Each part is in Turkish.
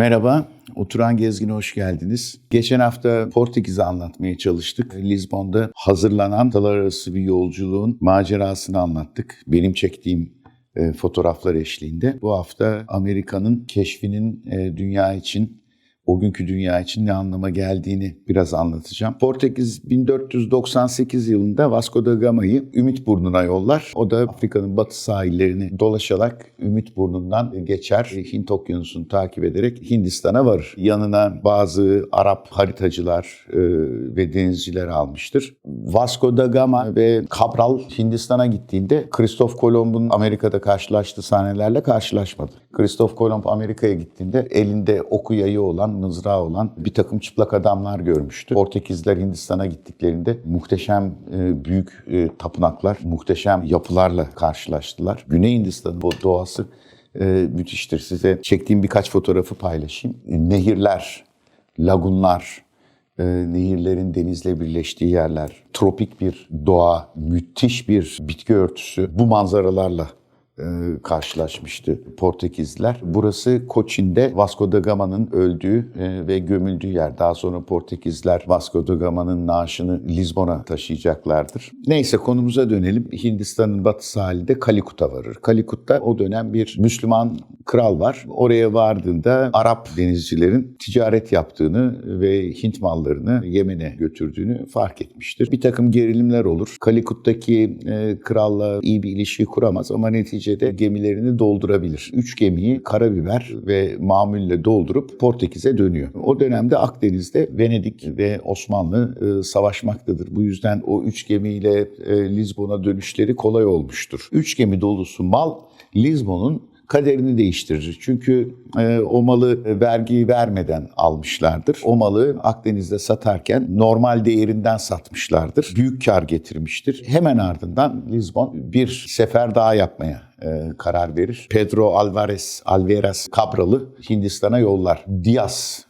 Merhaba, Oturan Gezgin'e hoş geldiniz. Geçen hafta Portekiz'i anlatmaya çalıştık. Lizbon'da hazırlanan atalar arası bir yolculuğun macerasını anlattık. Benim çektiğim e, fotoğraflar eşliğinde. Bu hafta Amerika'nın keşfinin e, dünya için o günkü dünya için ne anlama geldiğini biraz anlatacağım. Portekiz 1498 yılında Vasco da Gama'yı Ümitburnu'na yollar. O da Afrika'nın batı sahillerini dolaşarak Ümitburnu'ndan geçer. Hint Okyanusu'nu takip ederek Hindistan'a varır. Yanına bazı Arap haritacılar e, ve denizciler almıştır. Vasco da Gama ve Cabral Hindistan'a gittiğinde Kristof Kolomb'un Amerika'da karşılaştığı sahnelerle karşılaşmadı. Kristof Kolomb Amerika'ya gittiğinde elinde oku yayı olan, mızrağı olan bir takım çıplak adamlar görmüştü. Portekizler Hindistan'a gittiklerinde muhteşem e, büyük e, tapınaklar, muhteşem yapılarla karşılaştılar. Güney Hindistan'ın bu doğası e, müthiştir. Size çektiğim birkaç fotoğrafı paylaşayım. Nehirler, lagunlar, nehirlerin denizle birleştiği yerler, tropik bir doğa, müthiş bir bitki örtüsü bu manzaralarla karşılaşmıştı Portekizliler. Burası Koçin'de Vasco da Gama'nın öldüğü e, ve gömüldüğü yer. Daha sonra Portekizler Vasco da Gama'nın naaşını Lizbon'a taşıyacaklardır. Neyse konumuza dönelim. Hindistan'ın batı sahilde Kalikut'a varır. Kalikut'ta o dönem bir Müslüman kral var. Oraya vardığında Arap denizcilerin ticaret yaptığını ve Hint mallarını Yemen'e götürdüğünü fark etmiştir. Bir takım gerilimler olur. Kalikut'taki e, kralla iyi bir ilişki kuramaz ama neticede gemilerini doldurabilir. Üç gemiyi karabiber ve mamulle doldurup Portekiz'e dönüyor. O dönemde Akdeniz'de Venedik ve Osmanlı e, savaşmaktadır. Bu yüzden o üç gemiyle e, Lizbon'a dönüşleri kolay olmuştur. Üç gemi dolusu mal Lizbon'un kaderini değiştirir. Çünkü e, o malı vergi vermeden almışlardır. O malı Akdeniz'de satarken normal değerinden satmışlardır. Büyük kar getirmiştir. Hemen ardından Lisbon bir sefer daha yapmaya e, karar verir. Pedro Alvarez, Alvarez Cabral'ı Hindistan'a yollar. Diaz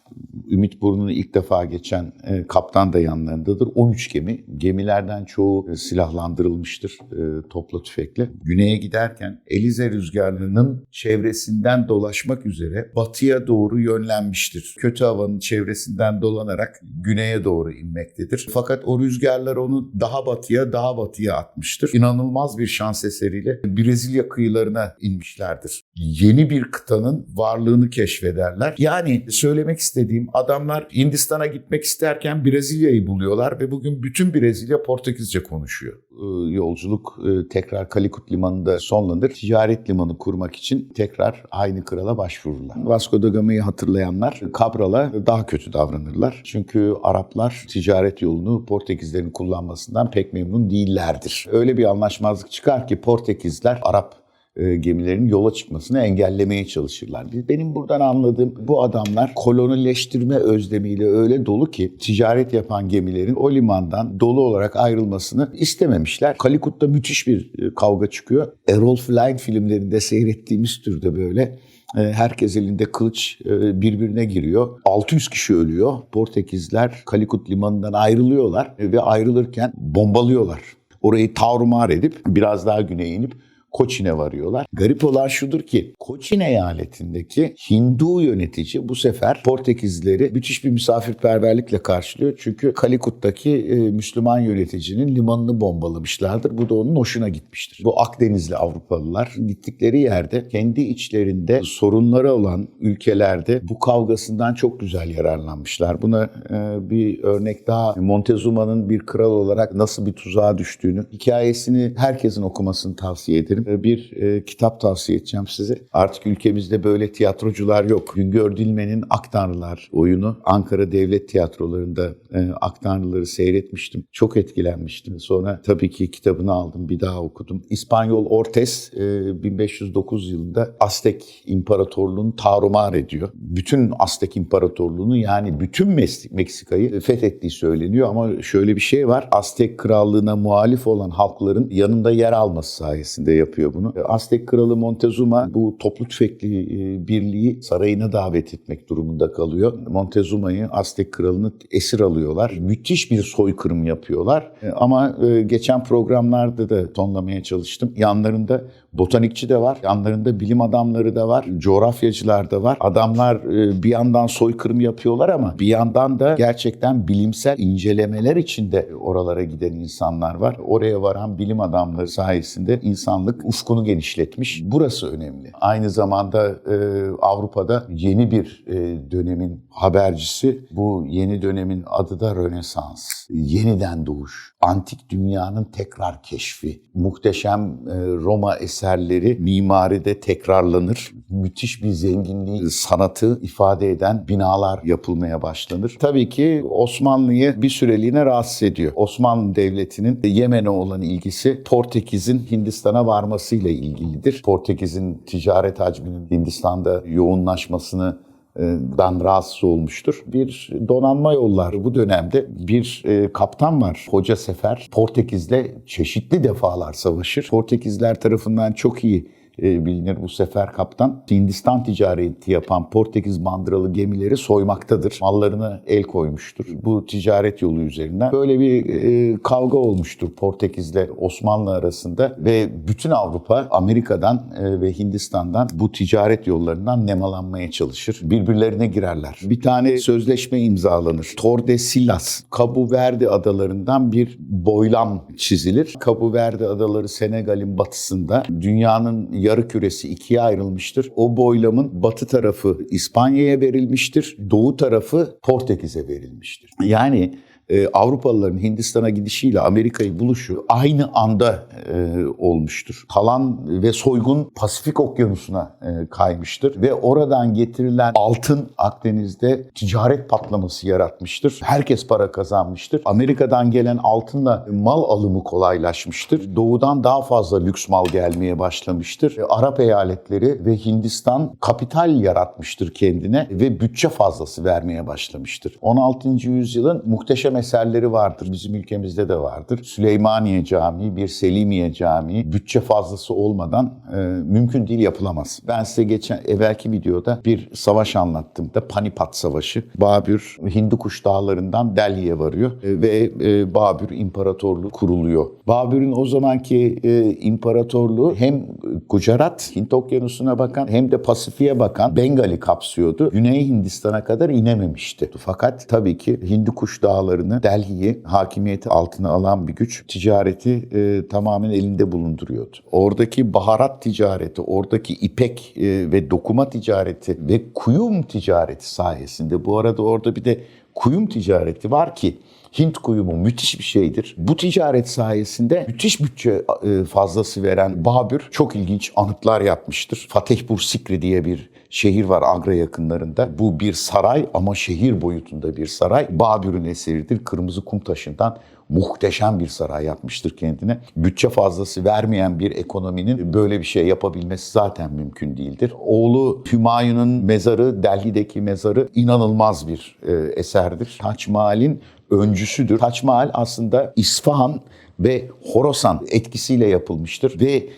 Ümit Burnu'nu ilk defa geçen e, kaptan da yanlarındadır. 13 gemi. Gemilerden çoğu e, silahlandırılmıştır e, topla tüfekle. Güneye giderken Elize rüzgarlarının çevresinden dolaşmak üzere batıya doğru yönlenmiştir. Kötü havanın çevresinden dolanarak güneye doğru inmektedir. Fakat o rüzgarlar onu daha batıya daha batıya atmıştır. İnanılmaz bir şans eseriyle Brezilya kıyılarına inmişlerdir. Yeni bir kıtanın varlığını keşfederler. Yani söylemek istediğim adamlar Hindistan'a gitmek isterken Brezilya'yı buluyorlar ve bugün bütün Brezilya Portekizce konuşuyor. Ee, yolculuk e, tekrar Kalikut Limanı'nda sonlanır. Ticaret limanı kurmak için tekrar aynı krala başvururlar. Vasco da Gama'yı hatırlayanlar Cabral'a daha kötü davranırlar. Çünkü Araplar ticaret yolunu Portekizlerin kullanmasından pek memnun değillerdir. Öyle bir anlaşmazlık çıkar ki Portekizler Arap e, gemilerin yola çıkmasını engellemeye çalışırlar. Benim buradan anladığım bu adamlar kolonileştirme özlemiyle öyle dolu ki ticaret yapan gemilerin o limandan dolu olarak ayrılmasını istememişler. Kalikut'ta müthiş bir e, kavga çıkıyor. Errol Flynn filmlerinde seyrettiğimiz türde böyle e, Herkes elinde kılıç birbirine giriyor. 600 kişi ölüyor. Portekizler Kalikut limanından ayrılıyorlar ve ayrılırken bombalıyorlar. Orayı tavrumar edip biraz daha güneye inip Koçin'e varıyorlar. Garip olan şudur ki Koçin eyaletindeki Hindu yönetici bu sefer Portekizlileri müthiş bir misafirperverlikle karşılıyor. Çünkü Kalikut'taki e, Müslüman yöneticinin limanını bombalamışlardır. Bu da onun hoşuna gitmiştir. Bu Akdenizli Avrupalılar gittikleri yerde kendi içlerinde sorunları olan ülkelerde bu kavgasından çok güzel yararlanmışlar. Buna e, bir örnek daha Montezuma'nın bir kral olarak nasıl bir tuzağa düştüğünü, hikayesini herkesin okumasını tavsiye ederim ederim. Bir e, kitap tavsiye edeceğim size. Artık ülkemizde böyle tiyatrocular yok. Güngör Dilmen'in Aktanrılar oyunu Ankara Devlet Tiyatroları'nda e, Aktanrıları seyretmiştim. Çok etkilenmiştim. Sonra tabii ki kitabını aldım, bir daha okudum. İspanyol Ortes e, 1509 yılında Aztek İmparatorluğu'nu tarumar ediyor. Bütün Aztek İmparatorluğu'nu yani bütün Meksika'yı fethettiği söyleniyor ama şöyle bir şey var. Aztek Krallığı'na muhalif olan halkların yanında yer alması sayesinde yapılıyor yapıyor bunu. Aztek kralı Montezuma bu toplu tüfekli e, birliği sarayına davet etmek durumunda kalıyor. Montezuma'yı Aztek kralını esir alıyorlar. Müthiş bir soykırım yapıyorlar. E, Ama e, geçen programlarda da tonlamaya çalıştım. Yanlarında botanikçi de var. Yanlarında bilim adamları da var. Coğrafyacılar da var. Adamlar e, bir yandan soykırım yapıyorlar ama bir yandan da gerçekten bilimsel incelemeler içinde oralara giden insanlar var. Oraya varan bilim adamları sayesinde insanlık ufkunu genişletmiş. Burası önemli. Aynı zamanda e, Avrupa'da yeni bir e, dönemin habercisi. Bu yeni dönemin adı da Rönesans. Yeniden doğuş. Antik dünyanın tekrar keşfi. Muhteşem e, Roma eserleri mimaride tekrarlanır. Müthiş bir zenginliği, sanatı ifade eden binalar yapılmaya başlanır. Tabii ki Osmanlı'yı bir süreliğine rahatsız ediyor. Osmanlı Devleti'nin Yemen'e olan ilgisi Portekiz'in Hindistan'a varmasıyla ilgilidir. Portekiz'in ticaret hacminin Hindistan'da yoğunlaşmasını e, dan rahatsız olmuştur. Bir donanma yolları bu dönemde bir e, kaptan var. Hoca Sefer Portekiz'le çeşitli defalar savaşır. Portekizler tarafından çok iyi e, bilinir bu sefer kaptan. Hindistan ticareti yapan Portekiz bandıralı gemileri soymaktadır. Mallarına el koymuştur. Bu ticaret yolu üzerinden. Böyle bir e, kavga olmuştur Portekiz'le Osmanlı arasında ve bütün Avrupa Amerika'dan e, ve Hindistan'dan bu ticaret yollarından nemalanmaya çalışır. Birbirlerine girerler. Bir tane sözleşme imzalanır. Tordesillas, Cabo Verde adalarından bir boylam çizilir. Cabo Verde adaları Senegal'in batısında dünyanın yarı küresi ikiye ayrılmıştır. O boylamın batı tarafı İspanya'ya verilmiştir. Doğu tarafı Portekiz'e verilmiştir. Yani e, Avrupalıların Hindistan'a gidişiyle Amerika'yı buluşu aynı anda e, olmuştur. Kalan ve soygun Pasifik Okyanusu'na e, kaymıştır ve oradan getirilen altın Akdeniz'de ticaret patlaması yaratmıştır. Herkes para kazanmıştır. Amerika'dan gelen altınla mal alımı kolaylaşmıştır. Doğudan daha fazla lüks mal gelmeye başlamıştır. E, Arap eyaletleri ve Hindistan kapital yaratmıştır kendine ve bütçe fazlası vermeye başlamıştır. 16. yüzyılın muhteşem eserleri vardır. Bizim ülkemizde de vardır. Süleymaniye Camii, bir Selimiye Camii bütçe fazlası olmadan e, mümkün değil yapılamaz. Ben size geçen evvelki videoda bir savaş anlattım da Panipat Savaşı. Babür Hindukuş dağlarından Delhi'ye varıyor e, ve e, Babür İmparatorluğu kuruluyor. Babür'ün o zamanki e, imparatorluğu hem Gujarat, Hint Okyanusu'na bakan hem de Pasifik'e bakan Bengal'i kapsıyordu. Güney Hindistan'a kadar inememişti. Fakat tabii ki Hindukuş dağlarını Delhi'yi hakimiyeti altına alan bir güç ticareti e, tamamen elinde bulunduruyordu. Oradaki baharat ticareti, oradaki ipek e, ve dokuma ticareti ve kuyum ticareti sayesinde bu arada orada bir de kuyum ticareti var ki Hint kuyumu müthiş bir şeydir. Bu ticaret sayesinde müthiş bütçe e, fazlası veren Babür çok ilginç anıtlar yapmıştır. Fatehpur Sikri diye bir şehir var Agra yakınlarında. Bu bir saray ama şehir boyutunda bir saray. Babür'ün eseridir. Kırmızı kum taşından muhteşem bir saray yapmıştır kendine. Bütçe fazlası vermeyen bir ekonominin böyle bir şey yapabilmesi zaten mümkün değildir. Oğlu Hümayun'un mezarı, Delhi'deki mezarı inanılmaz bir e, eserdir. Taç Mahal'in öncüsüdür. Taç Mahal aslında İsfahan ve Horasan etkisiyle yapılmıştır ve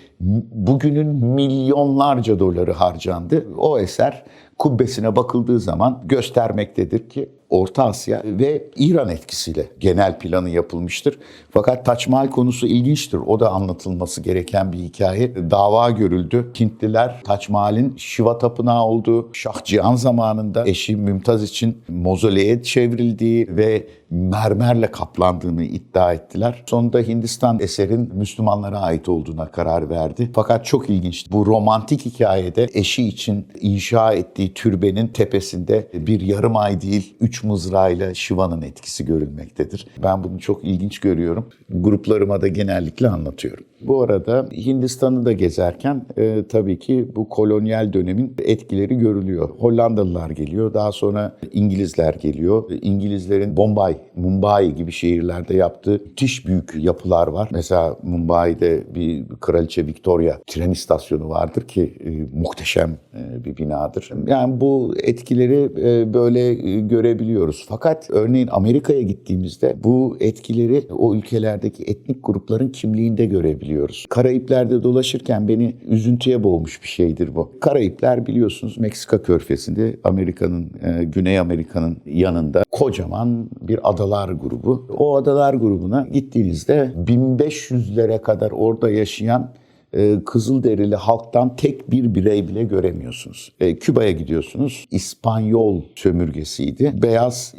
bugünün milyonlarca doları harcandı. O eser kubbesine bakıldığı zaman göstermektedir ki Orta Asya ve İran etkisiyle genel planı yapılmıştır. Fakat Taç Mahal konusu ilginçtir. O da anlatılması gereken bir hikaye. Dava görüldü. Hintliler Taç Mahal'in Şiva tapınağı olduğu, Şah Cihan zamanında eşi Mümtaz için mozoleye çevrildiği ve mermerle kaplandığını iddia ettiler. Sonunda Hindistan eserin Müslümanlara ait olduğuna karar verdi. Fakat çok ilginç. Bu romantik hikayede eşi için inşa ettiği türbenin tepesinde bir yarım ay değil, üç mızrağıyla Şiva'nın etkisi görülmektedir. Ben bunu çok ilginç görüyorum. Gruplarıma da genellikle anlatıyorum. Bu arada Hindistan'ı da gezerken e, tabii ki bu kolonyal dönemin etkileri görülüyor. Hollandalılar geliyor, daha sonra İngilizler geliyor. İngilizlerin Bombay, Mumbai gibi şehirlerde yaptığı müthiş büyük yapılar var. Mesela Mumbai'de bir Kraliçe Victoria tren istasyonu vardır ki e, muhteşem e, bir binadır. Yani bu etkileri e, böyle e, görebiliyoruz. Fakat örneğin Amerika'ya gittiğimizde bu etkileri o ülkelerdeki etnik grupların kimliğinde görebiliyoruz biliyoruz. Karayipler'de dolaşırken beni üzüntüye boğmuş bir şeydir bu. Karayipler biliyorsunuz Meksika körfezinde Amerika'nın, e, Güney Amerika'nın yanında kocaman bir adalar grubu. O adalar grubuna gittiğinizde 1500'lere kadar orada yaşayan e, Kızılderili halktan tek bir birey bile göremiyorsunuz. E, Küba'ya gidiyorsunuz. İspanyol sömürgesiydi. Beyaz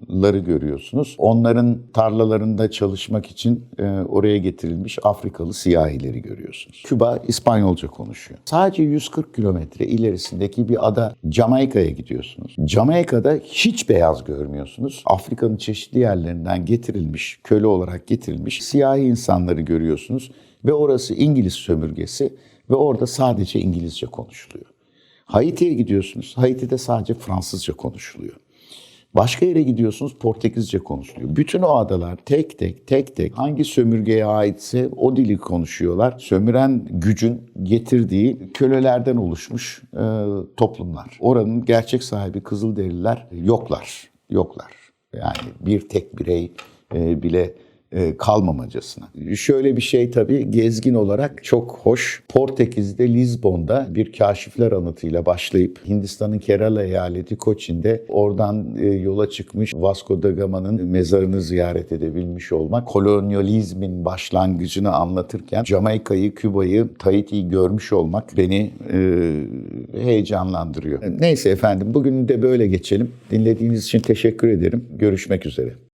İspanyolları görüyorsunuz. Onların tarlalarında çalışmak için e, oraya getirilmiş Afrikalı siyahileri görüyorsunuz. Küba İspanyolca konuşuyor. Sadece 140 kilometre ilerisindeki bir ada Jamaika'ya gidiyorsunuz. Jamaika'da hiç beyaz görmüyorsunuz. Afrika'nın çeşitli yerlerinden getirilmiş, köle olarak getirilmiş siyahi insanları görüyorsunuz. Ve orası İngiliz sömürgesi ve orada sadece İngilizce konuşuluyor. Haiti'ye gidiyorsunuz. Haiti'de sadece Fransızca konuşuluyor. Başka yere gidiyorsunuz Portekizce konuşuluyor. Bütün o adalar tek tek tek tek hangi sömürgeye aitse o dili konuşuyorlar. Sömüren gücün getirdiği kölelerden oluşmuş e, toplumlar. Oranın gerçek sahibi Kızılderililer yoklar. Yoklar. Yani bir tek birey e, bile kalmamacasına. Şöyle bir şey tabii gezgin olarak çok hoş. Portekiz'de Lizbon'da bir kaşifler anıtıyla başlayıp Hindistan'ın Kerala eyaleti Koçin'de oradan e, yola çıkmış Vasco da Gama'nın mezarını ziyaret edebilmiş olmak kolonyalizmin başlangıcını anlatırken Jamaika'yı, Küba'yı, Tahiti'yi görmüş olmak beni e, heyecanlandırıyor. Neyse efendim bugün de böyle geçelim. Dinlediğiniz için teşekkür ederim. Görüşmek üzere.